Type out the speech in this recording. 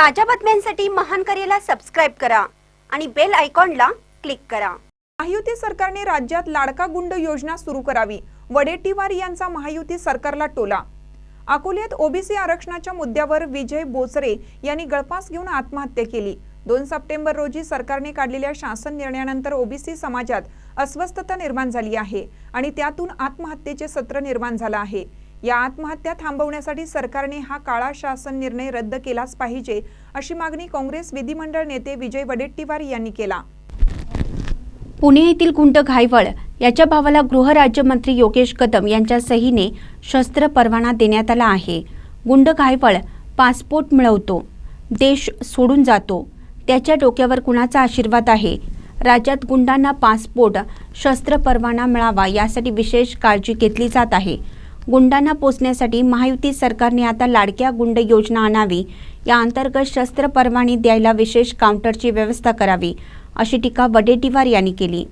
ताज्या बातम्यांसाठी महान करेला सबस्क्राईब करा आणि बेल आयकॉनला क्लिक करा. महायुती सरकारने राज्यात लाडका गुंड योजना सुरू करावी. वडेट्टीवार यांचा महायुती सरकारला टोला. अकोल्यात ओबीसी आरक्षणाच्या मुद्द्यावर विजय बोचरे यांनी गळफास घेऊन आत्महत्या केली. दोन सप्टेंबर रोजी सरकारने काढलेल्या शासन निर्णयानंतर ओबीसी समाजात अस्वस्थता निर्माण झाली आहे आणि त्यातून आत्महत्येचे सत्र निर्माण झालं आहे. या आत्महत्या थांबवण्यासाठी सरकारने हा काळा शासन निर्णय रद्द केलाच पाहिजे अशी मागणी काँग्रेस विधिमंडळ नेते विजय वडेट्टीवार यांनी केला. पुणे येथील गुंड घायवळ याच्या भावाला गृहराज्यमंत्री योगेश कदम यांच्या सहीने शस्त्र परवाना देण्यात आला आहे. गुंड घायवळ पासपोर्ट मिळवतो देश सोडून जातो त्याच्या डोक्यावर कुणाचा आशीर्वाद आहे? राज्यात गुंडांना पासपोर्ट शस्त्र परवाना मिळावा यासाठी विशेष काळजी घेतली जात आहे. गुंडांना पोचण्यासाठी महायुती सरकारने आता लाडक्या गुंड योजना आणावी. या अंतर्गत शस्त्र परवाने द्यायला विशेष काउंटरची व्यवस्था करावी अशी टीका वडेट्टीवार यांनी केली.